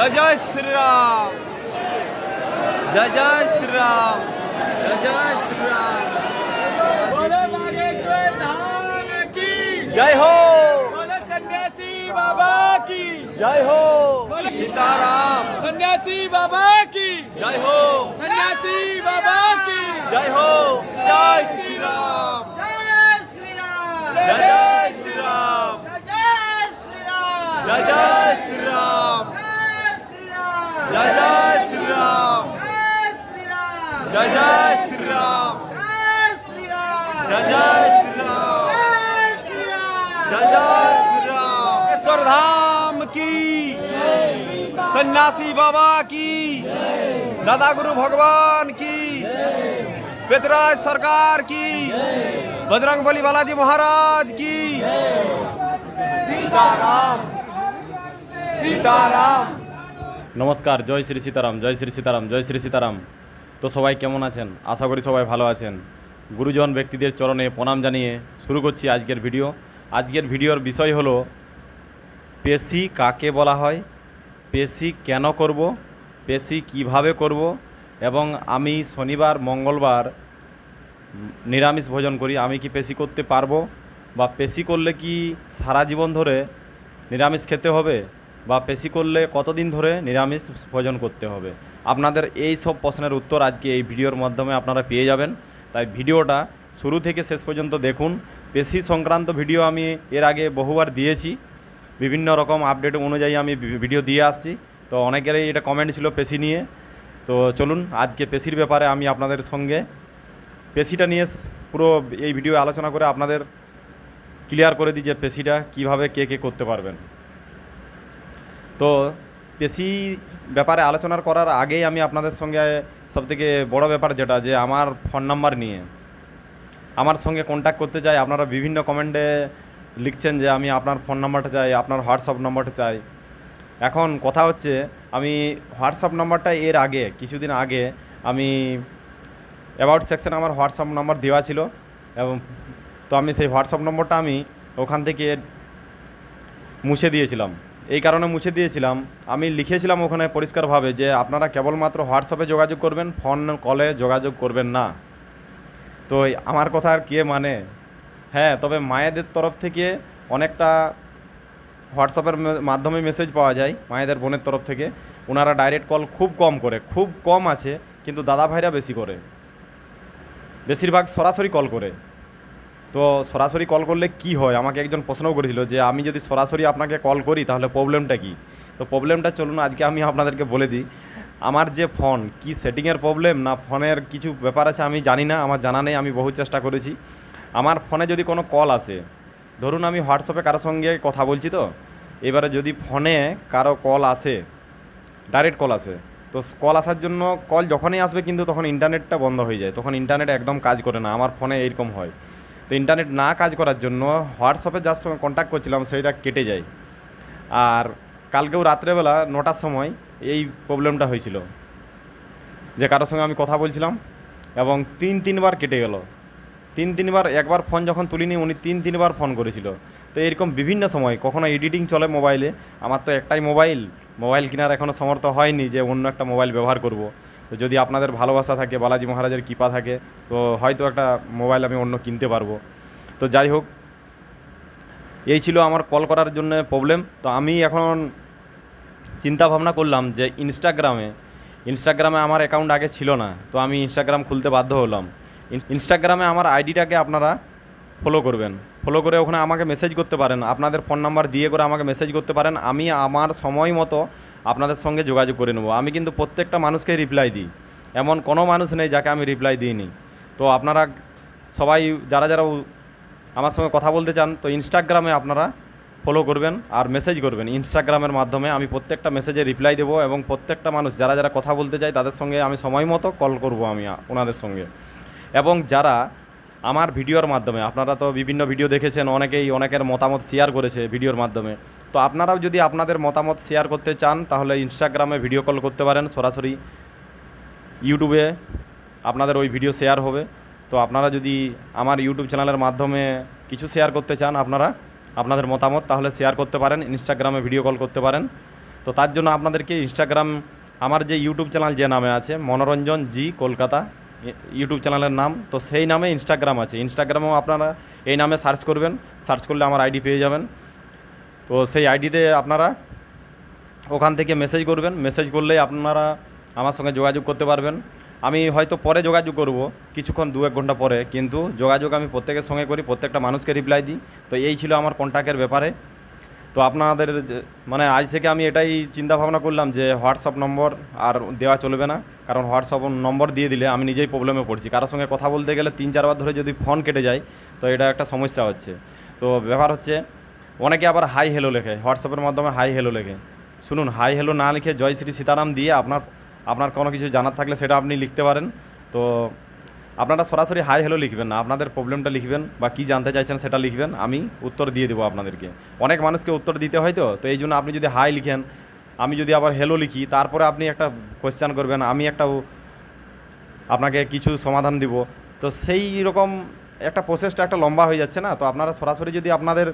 जय जय श्री राम जय जय श्री राम जय जय श्री राम जय हो। सन्यासी बाबा की। जय हो। सीताराम। सन्यासी बाबा की। जय हो। सन्यासी बाबा की। जय हो। जय श्री সন্ন্যাসী বাবা কি? দাদা গুরু ভগবান কি? পেতরাজ সরকার কি? বজরং বলি বালাজি মহারাজ কি? নমস্কার, জয় শ্রী সীতারাম, জয় শ্রী সীতারাম, জয় শ্রী সীতারাম। তো সবাই কেমন আছেন? আশা করি সবাই ভালো আছেন। গুরুজন ব্যক্তিদের চরণে প্রণাম জানিয়ে শুরু করছি আজকের ভিডিও। আজকের ভিডিওর বিষয় হলো, পেশি কাকে বলা হয়? পেশি কেন করব, পেশি কীভাবে করব এবং আমি শনিবার, মঙ্গলবার নিরামিষ ভোজন করি, আমি কি পেশি করতে পারব বা পেশি করলে কি সারা জীবন ধরে নিরামিষ খেতে হবে বা পেশি করলে কতদিন ধরে নিরামিষ ভোজন করতে হবে? আপনাদের এই সব প্রশ্নের উত্তর আজকে এই ভিডিওর মাধ্যমে আপনারা পেয়ে যাবেন। তাই ভিডিওটা শুরু থেকে শেষ পর্যন্ত দেখুন। পেশি সংক্রান্ত ভিডিও আমি এর আগে বহুবার দিয়েছি। বিভিন্ন রকম আপডেট অনুযায়ী আমি ভিডিও দিয়ে আসছি। তো অনেকেরই এটা কমেন্ট ছিল পেশি নিয়ে। তো চলুন, আজকে পেশির ব্যাপারে আমি আপনাদের সঙ্গে পেশিটা নিয়ে পুরো এই ভিডিও আলোচনা করে আপনাদের ক্লিয়ার করে দিই যে পেশিটা কীভাবে কে কে করতে পারবেন। তো পেশি ব্যাপারে আলোচনা করার আগেই আমি আপনাদের সঙ্গে সবথেকে বড় ব্যাপার যেটা, যে আমার ফোন নাম্বার নিয়ে। আমার সঙ্গে কন্ট্যাক্ট করতে চাই, আপনারা বিভিন্ন কমেন্টে লিখছেন যে আমি আপনার ফোন নাম্বারটা চাই, আপনার হোয়াটসঅ্যাপ নাম্বারটা চাই। এখন কথা হচ্ছে, আমি হোয়াটসঅ্যাপ নাম্বারটা এর আগে, কিছুদিন আগে আমি অ্যাবাউট সেকশনে আমার হোয়াটসঅ্যাপ নাম্বার দেওয়া ছিল এবং তো আমি সেই হোয়াটসঅ্যাপ নম্বরটা আমি ওখান থেকে মুছে দিয়েছিলাম। এই কারণে মুছে দিয়েছিলাম। আমি লিখেছিলাম ওখানে পরিষ্কারভাবে যে আপনারা কেবলমাত্র হোয়াটসঅ্যাপে যোগাযোগ করবেন, ফোন, কলে যোগাযোগ করবেন না। তো আমার কথা আর কে মানে? হ্যাঁ তবে মায়েদের তরফ থেকে অনেকটা হোয়াটসঅ্যাপের মাধ্যমে মেসেজ পাওয়া যায়, মায়েদের বোনের তরফ থেকে। ওনারা ডাইরেক্ট কল খুব কম করে, খুব কম আছে, কিন্তু দাদা ভাইরা বেশি করে। বেশিরভাগ সরাসরি কল করে। তো সরাসরি কল করলে কি হয়? আমাকে একজন প্রশ্নও করেছিল যে, আমি যদি সরাসরি আপনাকে কল করি, তাহলে প্রবলেমটা কি? তো প্রবলেমটা চলুন, আজকে আমি আপনাদেরকে বলে দিই। আমার যে ফোন কি সেটিংয়ের প্রবলেম না ফোনের কিছু ব্যাপার আছে আমি জানি না, আমার জানা নেই, আমি বহু চেষ্টা করেছি। আমার ফোনে যদি কোনো কল আসে, ধরুন আমি হোয়াটসঅ্যাপে কারোর সঙ্গে কথা বলছি তো, এবারে যদি ফোনে কারও কল আসে ডাইরেক্ট কল আসে, তো কল আসার জন্য কল যখনই আসবে কিন্তু তখন ইন্টারনেটটা বন্ধ হয়ে যায়, তখন ইন্টারনেট একদম কাজ করে না, আমার ফোনে এইরকম হয়। তো ইন্টারনেট না কাজ করার জন্য হোয়াটসঅ্যাপে যার সঙ্গে কন্ট্যাক্ট করছিলাম সেইটা কেটে যায়। আর কালকেও রাত্রেবেলা নটার সময় এই প্রবলেমটা হয়েছিল, যে কারোর সঙ্গে আমি কথা বলছিলাম এবং তিন তিনবার কেটে গেল। তিন তিনবার, একবার ফোন যখন তুলিনি, উনি তিন তিনবার ফোন করেছিল। তো এরকম বিভিন্ন সময়, কখনো এডিটিং চলে মোবাইলে, আমার তো একটাই মোবাইল মোবাইল কেনার এখনও সমর্থ হয়নি যে অন্য একটা মোবাইল ব্যবহার করব। তো যদি আপনাদের ভালোবাসা থাকে, বালাজি মহারাজের কৃপা থাকে, তো হয়তো একটা মোবাইল আমি অন্য কিনতে পারব। তো যাই হোক, এই ছিল আমার কল করার জন্য প্রবলেম তো আমি এখন চিন্তা ভাবনা করলাম যে ইনস্টাগ্রামে ইনস্টাগ্রামে আমার অ্যাকাউন্ট আগে ছিল না, তো আমি ইনস্টাগ্রাম খুলতে বাধ্য হলাম। ইনস্টাগ্রামে আমার আইডিটাকে আপনারা ফলো করবেন। ফলো করে ওখানে আমাকে মেসেজ করতে পারেন। আপনাদের ফোন নাম্বার দিয়ে করে আমাকে মেসেজ করতে পারেন। আমি আমার সময় মতো আপনাদের সঙ্গে যোগাযোগ করে নেব। আমি কিন্তু প্রত্যেকটা মানুষকে রিপ্লাই দিই। এমন কোনো মানুষ নেই যাকে আমি রিপ্লাই দিইনি। তো আপনারা সবাই, যারা যারা আমার সঙ্গে কথা বলতে চান, তো ইনস্টাগ্রামে আপনারা ফলো করবেন আর মেসেজ করবেন। ইনস্টাগ্রামের মাধ্যমে আমি প্রত্যেকটা মেসেজে রিপ্লাই দেবো এবং প্রত্যেকটা মানুষ, যারা যারা কথা বলতে চায়, তাদের সঙ্গে আমি সময় মতো কল করব আমি ওনাদের সঙ্গে। এবং যারা আমার ভিডিওর মাধ্যমে, আপনারা তো বিভিন্ন ভিডিও দেখেছেন, অনেকেই অনেকের মতামত শেয়ার করেছে ভিডিওর মাধ্যমে। তো আপনারাও যদি আপনাদের মতামত শেয়ার করতে চান, তাহলে ইনস্টাগ্রামে ভিডিও কল করতে পারেন, সরাসরি ইউটিউবে আপনাদের ওই ভিডিও শেয়ার হবে। তো আপনারা যদি আমার ইউটিউব চ্যানেলের মাধ্যমে কিছু শেয়ার করতে চান, আপনারা আপনাদের মতামত, তাহলে শেয়ার করতে পারেন ইনস্টাগ্রামে ভিডিও কল করতে পারেন। তো তার জন্য আপনাদেরকে ইনস্টাগ্রাম আমার যে ইউটিউব চ্যানেল যে নামে আছে, মনোরঞ্জন জি কলকাতা ইউটিউব চ্যানেলের নাম। তো সেই নামে ইনস্টাগ্রাম আছে। ইনস্টাগ্রামেও আপনারা এই নামে সার্চ করবেন। সার্চ করলে আমার আইডি পেয়ে যাবেন। তো সেই আইডিতে আপনারা ওখান থেকে মেসেজ করবেন। মেসেজ করলেই আপনারা আমার সঙ্গে যোগাযোগ করতে পারবেন। আমি হয়তো পরে যোগাযোগ করব, কিছুক্ষণ দু এক ঘণ্টা পরে। কিন্তু যোগাযোগ আমি প্রত্যেকের সঙ্গে করি, প্রত্যেকটা মানুষকে রিপ্লাই দিই। তো এই ছিল আমার কন্ট্যাক্টের ব্যাপারে। তো আপনাদের মানে আজ থেকে আমি এটাই চিন্তা ভাবনা করলাম যে হোয়াটসঅ্যাপ নম্বর আর দেওয়া চলবে না। কারণ হোয়াটসঅ্যাপ নম্বর দিয়ে দিলে আমি নিজেই প্রবলেমে পড়ছি। কারোর সঙ্গে কথা বলতে গেলে তিন চারবার ধরে যদি ফোন কেটে যায়, তো এটা একটা সমস্যা হচ্ছে। তো ব্যাপার হচ্ছে, অনেকে আবার হাই হেলো লেখে, হোয়াটসঅ্যাপের মাধ্যমে হাই হেলো লেখে। শুনুন হাই হেলো না লিখে জয় শ্রী সীতারাম দিয়ে আপনার আপনার কোনো কিছু জানার থাকলে সেটা আপনি লিখতে পারেন। তো আপনারা সরাসরি হাই হ্যালো লিখবেন না। আপনাদের প্রবলেমটা লিখবেন বা কী জানতে চাইছেন সেটা লিখবেন। আমি উত্তর দিয়ে দেবো আপনাদেরকে। অনেক মানুষকে উত্তর দিতে হয় তো তো এই জন্য আপনি যদি হাই লিখেন, আমি যদি আবার হ্যালো লিখি, তারপরে আপনি একটা কোয়েশ্চেন করবেন, আমি একটা আপনাকে কিছু সমাধান দিব। তো সেই রকম একটা প্রসেসটা একটা লম্বা হয়ে যাচ্ছে না? তো আপনারা সরাসরি যদি আপনাদের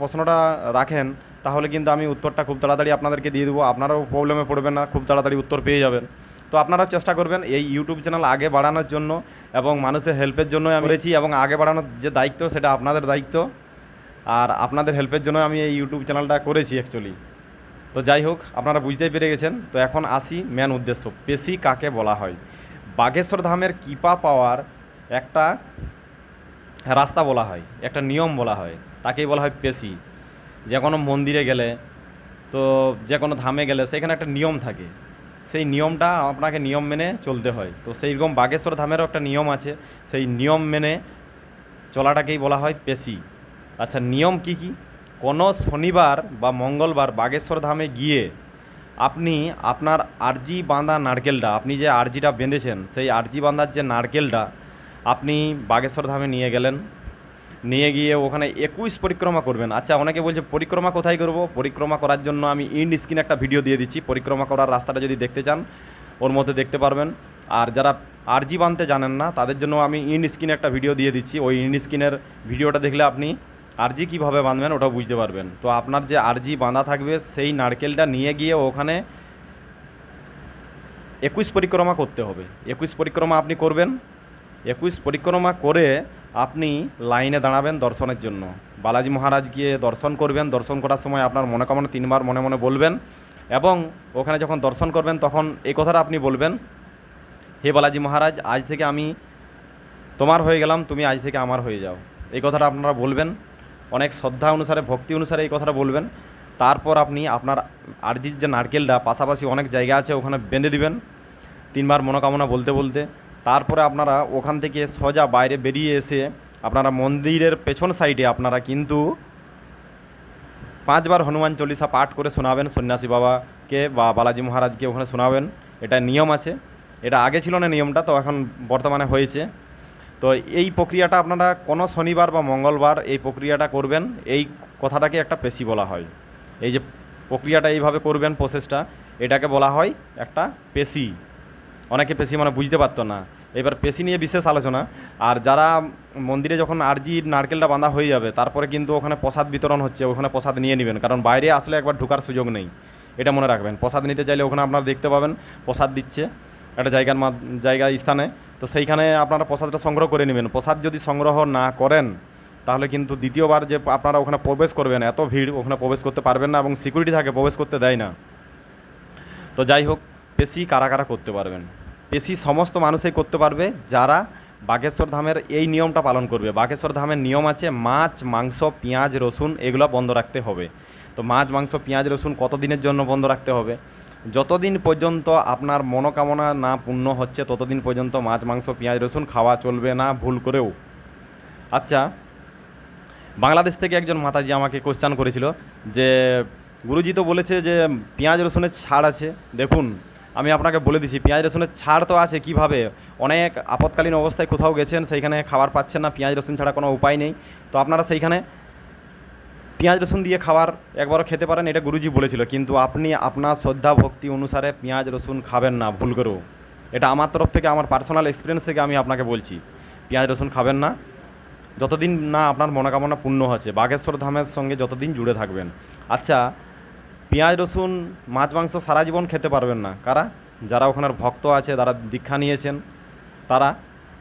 প্রশ্নটা রাখেন, তাহলে কিন্তু আমি উত্তরটা খুব তাড়াতাড়ি আপনাদেরকে দিয়ে দেবো। আপনারাও প্রবলেমে পড়বেন না, খুব তাড়াতাড়ি উত্তর পেয়ে যাবেন। তো আপনারা চেষ্টা করবেন এই ইউটিউব চ্যানেল আগে বাড়ানোর জন্য এবং মানুষের হেল্পের জন্য আমি করেছি এবং আগে বাড়ানোর যে দায়িত্ব সেটা আপনাদের দায়িত্ব। আর আপনাদের হেল্পের জন্য আমি এই ইউটিউব চ্যানেলটা করেছি অ্যাকচুয়ালি তো যাই হোক, আপনারা বুঝতেই পেরে গেছেন। তো এখন আসি মেন উদ্দেশ্য, পেশি কাকে বলা হয়? বাগেশ্বর ধামের কৃপা পাওয়ার একটা রাস্তা বলা হয়, একটা নিয়ম বলা হয়, তাকেই বলা হয় পেশি। যে কোনো মন্দিরে গেলে, তো যে কোনো ধামে গেলে সেখানে একটা নিয়ম থাকে। সেই নিয়মটা আপনাকে নিয়ম মেনে চলতে হয়। তো সেই রকম বাগেশ্বর ধামেরও একটা নিয়ম আছে। সেই নিয়ম মেনে চলাটাকেই বলা হয় পেশি। আচ্ছা নিয়ম কি কি? কোনো শনিবার বা মঙ্গলবার বাগেশ্বর ধামে গিয়ে আপনি আপনার আরজি বাঁধা নারকেলটা, আপনি যে আরজিটা বেঁধেছেন, সেই আরজি বাঁধার যে নারকেলটা আপনি বাগেশ্বর ধামে নিয়ে গেলেন। নিয়ে গিয়ে ওখানে একুশ পরিক্রমা করবেন। আচ্ছা অনেকে বলছে, পরিক্রমা কোথায় করব? পরিক্রমা করার জন্য আমি ইন্ড স্ক্রিন একটা ভিডিও দিয়ে দিচ্ছি। পরিক্রমা করার রাস্তাটা যদি দেখতে চান, ওর মধ্যে দেখতে পারবেন। আর যারা আরজি বানতে জানেন না, তাদের জন্য আমি ইন্ড স্ক্রিনে একটা ভিডিও দিয়ে দিচ্ছি। ওই ইন্ড স্ক্রিনের ভিডিওটা দেখলে আপনি আরজি কীভাবে বাঁধবেন ওটাও বুঝতে পারবেন। তো আপনার যে আরজি বাঁধা থাকবে, সেই নারকেলটা নিয়ে গিয়ে ওখানে একুশ পরিক্রমা করতে হবে। একুশ পরিক্রমা আপনি করবেন। একুশ পরিক্রমা করে আপনি লাইনে দাঁড়াবেন দর্শনের জন্য। বালাজি মহারাজ গিয়ে দর্শন করবেন। দর্শন করার সময় আপনার মনোকামনা তিনবার মনে মনে বলবেন এবং ওখানে যখন দর্শন করবেন তখন এই কথাটা আপনি বলবেন, হে বালাজি মহারাজ, আজ থেকে আমি তোমার হয়ে গেলাম, তুমি আজ থেকে আমার হয়ে যাও। এই কথাটা আপনারা বলবেন। অনেক শ্রদ্ধা অনুসারে, ভক্তি অনুসারে এই কথাটা বলবেন। তারপর আপনি আপনার আরজির যে নারকেলটা, পাশাপাশি অনেক জায়গা আছে, ওখানে বেঁধে দিবেন। তিনবার মনোকামনা বলতে বলতে তারপরে আপনারা ওখান থেকে সোজা বাইরে বেরিয়ে এসে আপনারা মন্দিরের পেছন সাইডে আপনারা কিন্তু পাঁচবার হনুমান চল্লিশা পাঠ করে শোনাবেন সন্ন্যাসী বাবাকে বা বালাজি মহারাজকে ওখানে শোনাবেন। এটা নিয়ম আছে। এটা আগে ছিল না নিয়মটা, তো এখন বর্তমানে হয়েছে। তো এই প্রক্রিয়াটা আপনারা কোনো শনিবার বা মঙ্গলবার এই প্রক্রিয়াটা করবেন, এই কথাটাকে একটা পেশি বলা হয়। এই যে প্রক্রিয়াটা এইভাবে করবেন প্রসেসটা এটাকে বলা হয় একটা পেশি। অনেকে পেশি মানে বুঝতে পারতো না। এবার পেশি নিয়ে বিশেষ আলোচনা। আর যারা মন্দিরে যখন আরজি নারকেলটা বাঁধা হয়ে যাবে, তারপরে কিন্তু ওখানে প্রসাদ বিতরণ হচ্ছে, ওখানে প্রসাদ নিয়ে নেবেন। কারণ বাইরে আসলে একবার ঢোকার সুযোগ নেই। এটা মনে রাখবেন। প্রসাদ নিতে চাইলে ওখানে আপনারা দেখতে পাবেন, প্রসাদ দিচ্ছে একটা জায়গার মা জায়গা স্থানে। তো সেইখানে আপনারা প্রসাদটা সংগ্রহ করে নেবেন। প্রসাদ যদি সংগ্রহ না করেন, তাহলে কিন্তু দ্বিতীয়বার যে আপনারা ওখানে প্রবেশ করবেন, এত ভিড় ওখানে প্রবেশ করতে পারবেন না এবং সিকিউরিটি থাকে, প্রবেশ করতে দেয় না। তো যাই হোক, পেশি কারা কারা করতে পারবেন? পেশি সমস্ত মানুষই করতে পারবে, যারা বাগেশ্বর ধামের এই নিয়মটা পালন করবে। বাগেশ্বর ধামের নিয়ম আছে মাছ, মাংস, পেঁয়াজ, রসুন এগুলো বন্ধ রাখতে হবে। তো মাছ, মাংস, পেঁয়াজ, রসুন কত দিনের জন্য বন্ধ রাখতে হবে? যতদিন পর্যন্ত আপনার মনোকামনা না পূর্ণ হচ্ছে, ততদিন পর্যন্ত মাছ, মাংস, পেঁয়াজ, রসুন খাওয়া চলবে না, ভুল করেও। আচ্ছা বাংলাদেশ থেকে একজন মাতাজি আমাকে কোশ্চান করেছিল যে, গুরুজি তো বলেছে যে, পেঁয়াজ, রসুনের ছাড় আছে। দেখুন আমি আপনাকে বলে দিচ্ছি পেঁয়াজ রসুনের ছাড় তো আছে কীভাবে? অনেক আপৎকালীন অবস্থায় কোথাও গেছেন, সেইখানে খাবার পাচ্ছেন না, পেঁয়াজ রসুন ছাড়া কোনো উপায় নেই। তো আপনারা সেইখানে পেঁয়াজ রসুন দিয়ে খাবার একবারও খেতে পারেন, এটা গুরুজি বলেছিল। কিন্তু আপনি আপনার শ্রদ্ধা ভক্তি অনুসারে পেঁয়াজ রসুন খাবেন না, ভুল করেও। এটা আমার তরফ থেকে, আমার পার্সোনাল এক্সপিরিয়েন্স থেকে আমি আপনাকে বলছি। পেঁয়াজ রসুন খাবেন না, যতদিন না আপনার মনোকামনা পূর্ণ হচ্ছে, বাগেশ্বর ধামের সঙ্গে যতদিন জুড়ে থাকবেন। আচ্ছা পেঁয়াজ, রসুন, মাছ, মাংস সারা জীবন খেতে পারবেন না। কারা? যারা ওখানের ভক্ত আছে, যারা দীক্ষা নিয়েছেন, তারা।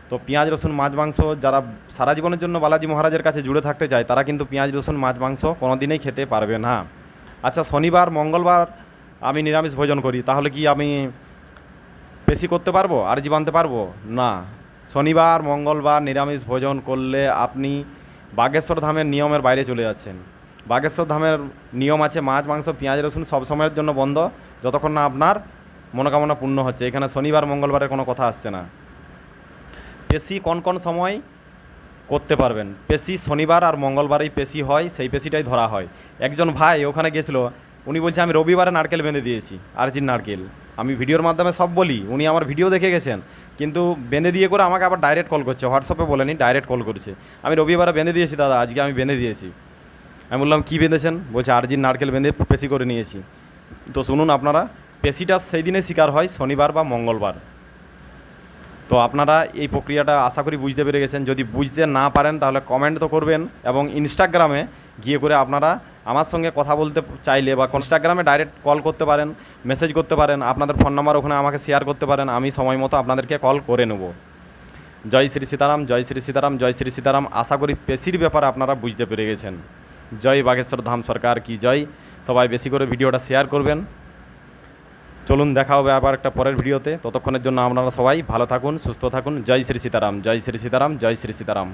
তো পেঁয়াজ, রসুন, মাছ, মাংস যারা সারা জীবনের জন্য বালাজি মহারাজের কাছে জুড়ে থাকতে চায়, তারা কিন্তু পেঁয়াজ, রসুন, মাছ, মাংস কোনো দিনেই খেতে পারবে না। আচ্ছা শনিবার, মঙ্গলবার আমি নিরামিষ ভোজন করি, তাহলে কি আমি পেশি করতে পারব? আর জি বানতে পারব? না। শনিবার, মঙ্গলবার নিরামিষ ভোজন করলে আপনি বাগেশ্বর ধামের নিয়মের বাইরে চলে যাচ্ছেন। বাগেশ্বর ধামের নিয়ম আছে, মাছ, মাংস, পেঁয়াজ, রসুন সব সময়ের জন্য বন্ধ। যতক্ষণ না আপনার মনোকামনা পূর্ণ হচ্ছে। এখানে শনিবার, মঙ্গলবারের কোনো কথা আসছে না। পেশি কোন কোন সময় করতে পারবেন? পেশি শনিবার আর মঙ্গলবারেই পেশি হয়, সেই পেশিটাই ধরা হয়। একজন ভাই ওখানে গেছিল, উনি বলছে, আমি রবিবারে নারকেল বেঁধে দিয়েছি, আরজির নারকেল। আমি ভিডিওর মাধ্যমে সব বলি, উনি আমার ভিডিও দেখে গেছেন। কিন্তু বেঁধে দিয়ে করে আমাকে আবার ডাইরেক্ট কল করছে, হোয়াটসঅ্যাপে বলেনি ডাইরেক্ট কল করছে। আমি রবিবারে বেঁধে দিয়েছি দাদা, আজকে আমি বেঁধে দিয়েছি। আমি বললাম, কী বেঁধেছেন? বলছে, আরজির নারকেল বেঁধে পেশি করে নিয়েছি। তো শুনুন আপনারা, পেশিটা সেই দিনে শিকার হয় শনিবার বা মঙ্গলবার। তো আপনারা এই প্রক্রিয়াটা আশা করি বুঝতে পেরে গেছেন। যদি বুঝতে না পারেন, তাহলে কমেন্ট তো করবেন এবং ইনস্টাগ্রামে গিয়ে করে আপনারা আমার সঙ্গে কথা বলতে চাইলে বা ইনস্টাগ্রামে ডাইরেক্ট কল করতে পারেন মেসেজ করতে পারেন, আপনাদের ফোন নাম্বার ওখানে আমাকে শেয়ার করতে পারেন, আমি সময় মতো আপনাদেরকে কল করে নেব। জয় শ্রী সীতারাম, জয় শ্রী সীতারাম, জয় শ্রী সীতারাম। আশা করি পেশির ব্যাপারে আপনারা বুঝতে পেরে গেছেন। জয় বাগেশ্বর ধাম সরকার কি জয়? সবাই বেশি করে ভিডিওটা শেয়ার করবেন। চলুন দেখা হবে আবার একটা পরের ভিডিওতে। ততক্ষণের জন্য আপনারা সবাই ভালো থাকুন, সুস্থ থাকুন। জয় শ্রী সীতারাম, জয় শ্রী সীতারাম, জয় শ্রী সীতারাম।